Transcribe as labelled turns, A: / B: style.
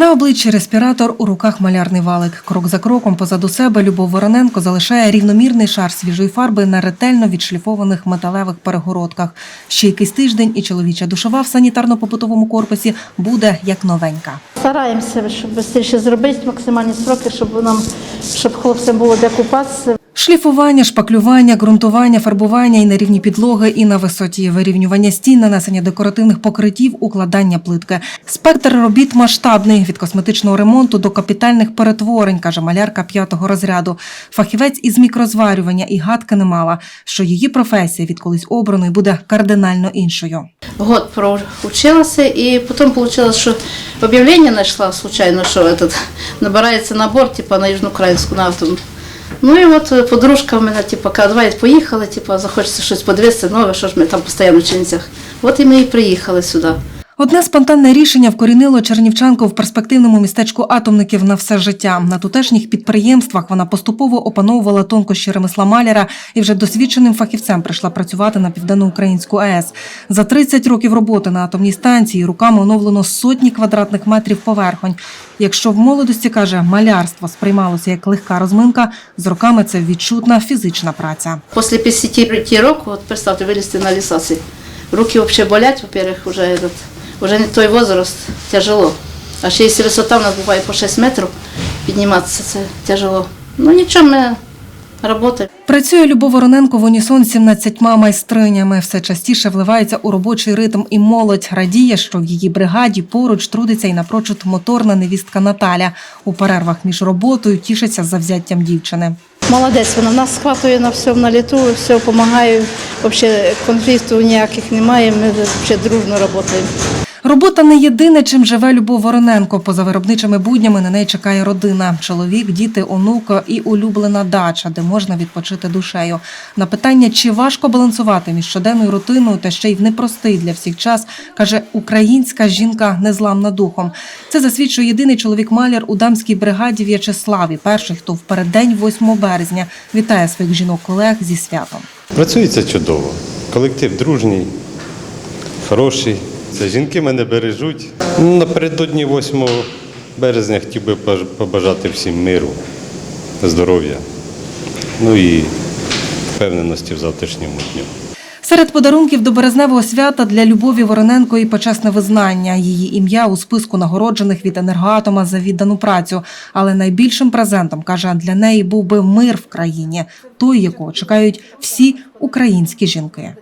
A: На обличчі респіратор, у руках малярний валик. Крок за кроком позаду себе Любов Вороненко залишає рівномірний шар свіжої фарби на ретельно відшліфованих металевих перегородках. Ще якийсь тиждень і чоловіча душова в санітарно-побутовому корпусі буде як новенька.
B: Стараємося, щоб швидше зробити максимальні строки, щоб нам, щоб хлопцям було де купатися.
A: Шліфування, шпаклювання, ґрунтування, фарбування і на рівні підлоги, і на висоті вирівнювання стін, нанесення декоративних покриттів, укладання плитки. Спектр робіт масштабний від косметичного ремонту до капітальних перетворень, каже малярка п'ятого розряду. Фахівець із мікрозварювання і гадки не мала, що її професія від колись обраної буде кардинально іншою.
B: Год проучилася і потім вийшло, що об'явлення знайшла случайно, що этот, набирається набор типу, на Южноукраїнську нафту. Ну і от е, подружка в мене, типу, каже, давай поїхали, типу, захочеться щось подивитися нове, що ж ми там постійно в Чернівцях. От і ми і приїхали сюди.
A: Одне спонтанне рішення вкорінило чернівчанку в перспективному містечку атомників на все життя. На тутешніх підприємствах вона поступово опановувала тонкощі ремесла маляра і вже досвідченим фахівцем прийшла працювати на південноукраїнську АЕС. За 30 років роботи на атомній станції руками оновлено сотні квадратних метрів поверхонь. Якщо в молодості каже, малярство сприймалося як легка розминка, з роками це відчутна фізична праця.
B: Після 55 років, от представте, вилізти на лісоці. Руки взагалі болять, во-первых, вже, этот, вже не той возраст, тяжело. А ще якщо висота в нас буває по 6 метрів, підніматися це тяжело. Ну нічого, ми працюємо.
A: Працює Любов Вороненко в унісон з 17 майстринями. Все частіше вливається у робочий ритм і молодь. Радіє, що в її бригаді поруч трудиться і напрочуд моторна невістка Наталя. У перервах між роботою тішиться завзяттям дівчини.
B: Молодець, вона в нас схватує на все на літу, все допомагає. Взагалі конфліктів ніяких немає, ми взагалі дружно працюємо.
A: Робота не єдине, чим живе Любов Вороненко. Поза виробничими буднями на неї чекає родина: чоловік, діти, онука і улюблена дача, де можна відпочити душею. На питання, чи важко балансувати між щоденною рутиною та ще й в непростий для всіх час, каже українська жінка незламна духом. Це засвідчує єдиний чоловік-маляр у дамській бригаді В'ячеславі. Перший, хто в переддень 8 березня вітає своїх жінок-колег зі святом.
C: Працюється чудово. Колектив дружній, хороший. Це жінки мене бережуть. Напередодні 8 березня хотів би побажати всім миру, здоров'я, ну і впевненості в завтрашньому дню.
A: Серед подарунків до березневого свята для Любові Вороненко і почесне визнання. Її ім'я у списку нагороджених від енергоатома за віддану працю. Але найбільшим презентом каже для неї був би мир в країні, той, якого чекають всі українські жінки.